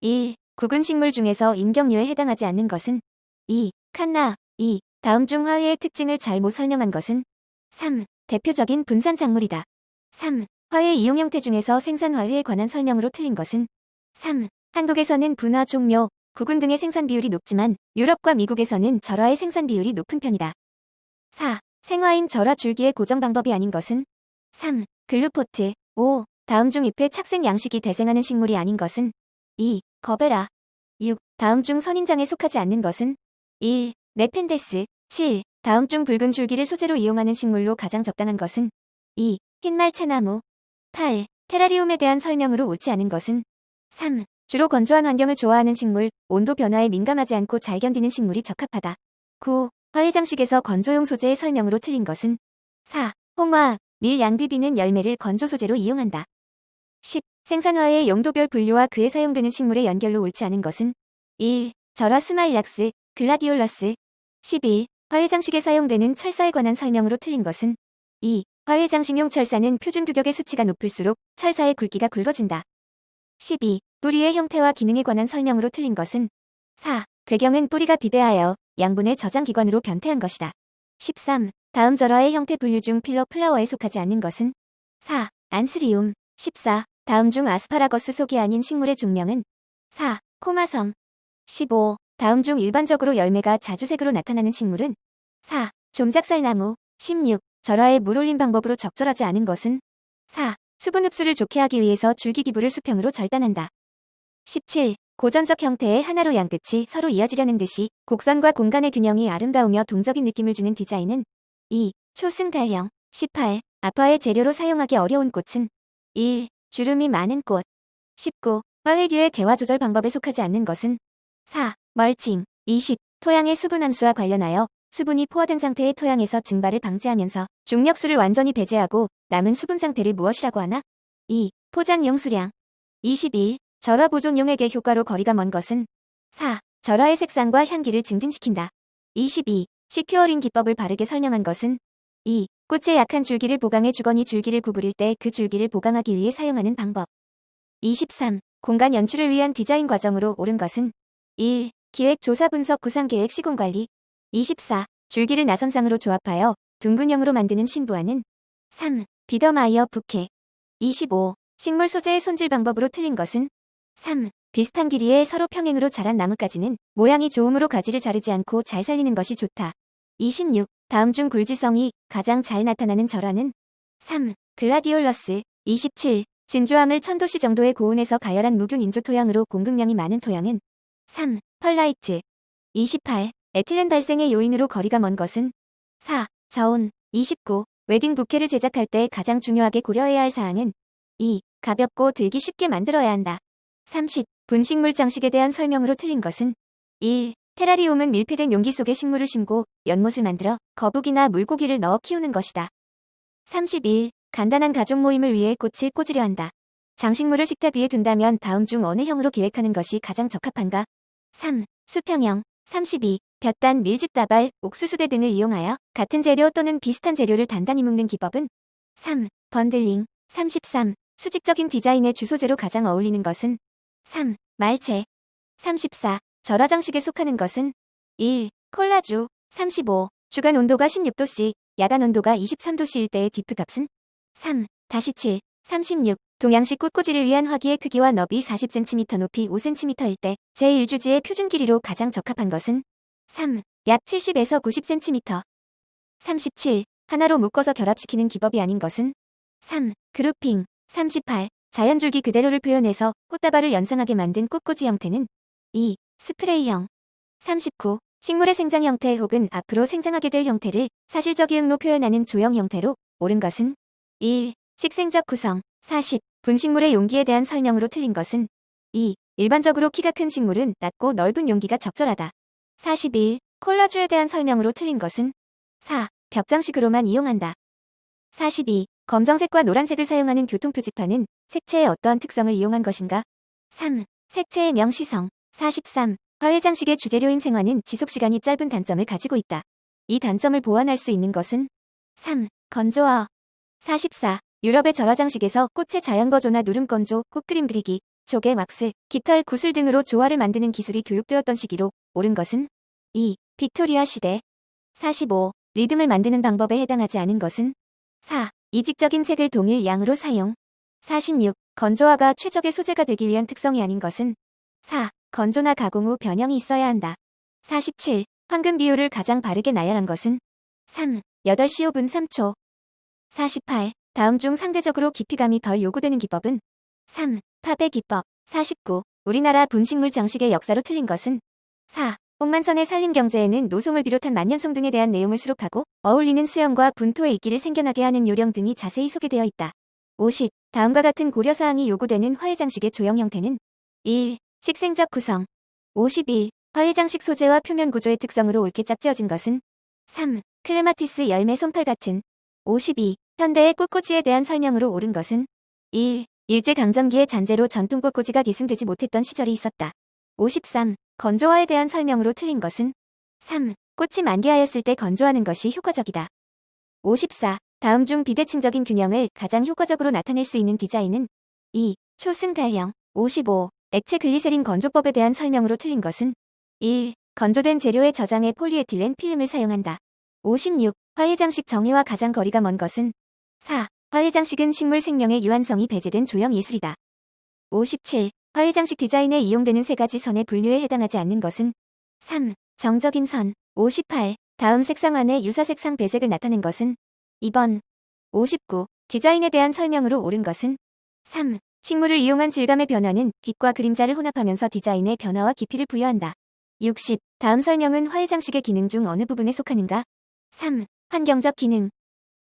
1. 구근 식물 중에서 인격류에 해당하지 않는 것은 2. 칸나 2. 다음 중 화훼의 특징을 잘못 설명한 것은 3. 대표적인 분산 작물이다. 3. 화훼 이용 형태 중에서 생산 화훼에 관한 설명으로 틀린 것은 3. 한국에서는 분화 종묘, 구근 등의 생산 비율이 높지만 유럽과 미국에서는 절화의 생산 비율이 높은 편이다. 4. 생화인 절화 줄기의 고정 방법이 아닌 것은 3. 글루포트 5. 다음 중 잎의 착색 양식이 대생하는 식물이 아닌 것은 2. 거베라 6. 다음 중 선인장에 속하지 않는 것은 1. 네펜데스 7. 다음 중 붉은 줄기를 소재로 이용하는 식물로 가장 적당한 것은 2. 흰말 채나무 8. 테라리움에 대한 설명으로 옳지 않은 것은 3. 주로 건조한 환경을 좋아하는 식물, 온도 변화에 민감하지 않고 잘 견디는 식물이 적합하다. 9. 화훼장식에서 건조용 소재의 설명으로 틀린 것은 4. 홍화, 밀 양귀비는 열매를 건조 소재로 이용한다. 10. 생산화의 용도별 분류와 그에 사용되는 식물의 연결로 옳지 않은 것은 1. 절화 스마일락스, 글라디올러스 11. 화훼장식에 사용되는 철사에 관한 설명으로 틀린 것은 2. 화훼장식용 철사는 표준 규격의 수치가 높을수록 철사의 굵기가 굵어진다. 12. 뿌리의 형태와 기능에 관한 설명으로 틀린 것은 4. 궤경은 뿌리가 비대하여 양분의 저장 기관으로 변태한 것이다. 13. 다음 절화의 형태 분류 중 필러 플라워에 속하지 않는 것은 4. 안스리움 14. 다음 중 아스파라거스 속이 아닌 식물의 종명은 4. 코마성 15. 다음 중 일반적으로 열매가 자주색으로 나타나는 식물은 4. 좀작살나무 16. 절화에 물 올린 방법으로 적절하지 않은 것은 4. 수분 흡수를 좋게 하기 위해서 줄기 기부를 수평으로 절단한다. 17. 고전적 형태의 하나로 양끝이 서로 이어지려는 듯이 곡선과 공간의 균형이 아름다우며 동적인 느낌을 주는 디자인은 2. 초승달형 18. 아파의 재료로 사용하기 어려운 꽃은 1. 주름이 많은 꽃 19. 화훼규의 개화 조절 방법에 속하지 않는 것은 4. 멀칭 20. 토양의 수분 함수와 관련하여 수분이 포화된 상태의 토양에서 증발을 방지하면서 중력수를 완전히 배제하고 남은 수분 상태를 무엇이라고 하나? 2. 포장용 수량 21. 절화 보존용액의 효과로 거리가 먼 것은 4. 절화의 색상과 향기를 증진시킨다. 22. 시큐어링 기법을 바르게 설명한 것은 2. 꽃의 약한 줄기를 보강해 주거니 줄기를 구부릴 때 그 줄기를 보강하기 위해 사용하는 방법. 23. 공간 연출을 위한 디자인 과정으로 옳은 것은 1. 기획 조사 분석 구상 계획 시공 관리 24. 줄기를 나선상으로 조합하여 둥근형으로 만드는 신부화는 3. 비더마이어 부케 25. 식물 소재의 손질 방법으로 틀린 것은 3. 비슷한 길이의 서로 평행으로 자란 나뭇가지는 모양이 좋음으로 가지를 자르지 않고 잘 살리는 것이 좋다. 26. 다음 중 굴지성이 가장 잘 나타나는 절화는 3. 글라디올러스 27. 진주함을 천도씨 정도의 고온에서 가열한 무균 인조 토양으로 공급량이 많은 토양은 3. 펄라이트 28. 에틸렌 발생의 요인으로 거리가 먼 것은 4. 저온 29. 웨딩 부케를 제작할 때 가장 중요하게 고려해야 할 사항은 2. 가볍고 들기 쉽게 만들어야 한다. 30. 분식물 장식에 대한 설명으로 틀린 것은 1. 테라리움은 밀폐된 용기 속에 식물을 심고 연못을 만들어 거북이나 물고기를 넣어 키우는 것이다. 31. 간단한 가족 모임을 위해 꽃을 꽂으려 한다. 장식물을 식탁 위에 둔다면 다음 중 어느 형으로 계획하는 것이 가장 적합한가? 3. 수평형 32. 볕단 밀집 다발, 옥수수대 등을 이용하여 같은 재료 또는 비슷한 재료를 단단히 묶는 기법은 3. 번들링 33. 수직적인 디자인의 주소재로 가장 어울리는 것은 3. 말체 34. 절화장식에 속하는 것은 1. 콜라주 35. 주간 온도가 16도씨, 야간 온도가 23도씨일 때의 디프 값은 3. 다시 7. 36. 동양식 꽃꽂이를 위한 화기의 크기와 너비 40cm 높이 5cm일 때 제1주지의 표준 길이로 가장 적합한 것은 3. 약 70에서 90cm 37. 하나로 묶어서 결합시키는 기법이 아닌 것은 3. 그룹핑 38. 자연줄기 그대로를 표현해서 꽃다발을 연상하게 만든 꽃꽂이 형태는 2. 스프레이형 39. 식물의 생장 형태 혹은 앞으로 생장하게 될 형태를 사실적 이응로 표현하는 조형 형태로 옳은 것은 1. 식생적 구성 40. 분식물의 용기에 대한 설명으로 틀린 것은 2. 일반적으로 키가 큰 식물은 낮고 넓은 용기가 적절하다. 41. 콜라주에 대한 설명으로 틀린 것은 4. 벽장식으로만 이용한다. 42. 검정색과 노란색을 사용하는 교통표지판은 색채의 어떠한 특성을 이용한 것인가? 3. 색채의 명시성 43. 화훼장식의 주재료인 생화는 지속시간이 짧은 단점을 가지고 있다. 이 단점을 보완할 수 있는 것은 3. 건조화 44. 유럽의 절화장식에서 꽃의 자연거조나 누름건조, 꽃그림 그리기, 조개, 왁스, 깃털, 구슬 등으로 조화를 만드는 기술이 교육되었던 시기로 옳은 것은 2. 빅토리아 시대 45. 리듬을 만드는 방법에 해당하지 않은 것은 4. 이직적인 색을 동일 양으로 사용 46. 건조화가 최적의 소재가 되기 위한 특성이 아닌 것은 4. 건조나 가공 후 변형이 있어야 한다. 47. 황금 비율을 가장 바르게 나열한 것은 3. 8시 5분 3초 48. 다음 중 상대적으로 깊이감이 덜 요구되는 기법은 3. 팝의 기법 49. 우리나라 분식물 장식의 역사로 틀린 것은 4. 홍만선의 산림경제에는 노송을 비롯한 만년송 등에 대한 내용을 수록하고 어울리는 수영과 분토의 이끼를 생겨나게 하는 요령 등이 자세히 소개되어 있다. 50. 다음과 같은 고려사항이 요구되는 화해장식의 조형 형태는 1. 식생적 구성 51. 화해장식 소재와 표면 구조의 특성으로 옳게 짝지어진 것은 3. 클레마티스 열매 솜털 같은 52. 현대의 꽃꽂이에 대한 설명으로 옳은 것은 1. 일제강점기의 잔재로 전통 꽃꽂이가 계승되지 못했던 시절이 있었다. 53. 건조화에 대한 설명으로 틀린 것은 3. 꽃이 만개하였을 때 건조하는 것이 효과적이다. 54. 다음 중 비대칭적인 균형을 가장 효과적으로 나타낼 수 있는 디자인은 2. 초승 달형 55. 액체 글리세린 건조법에 대한 설명으로 틀린 것은 1. 건조된 재료의 저장에 폴리에틸렌 필름을 사용한다. 56. 화해장식 정의와 가장 거리가 먼 것은 4. 화해장식은 식물 생명의 유한성이 배제된 조형 예술이다. 57. 화해장식 디자인에 이용되는 세 가지 선의 분류에 해당하지 않는 것은 3. 정적인 선 58. 다음 색상 안에 유사 색상 배색을 나타낸 것은 2번 59. 디자인에 대한 설명으로 옳은 것은 3. 식물을 이용한 질감의 변화는 빛과 그림자를 혼합하면서 디자인의 변화와 깊이를 부여한다. 60. 다음 설명은 화해장식의 기능 중 어느 부분에 속하는가? 3. 환경적 기능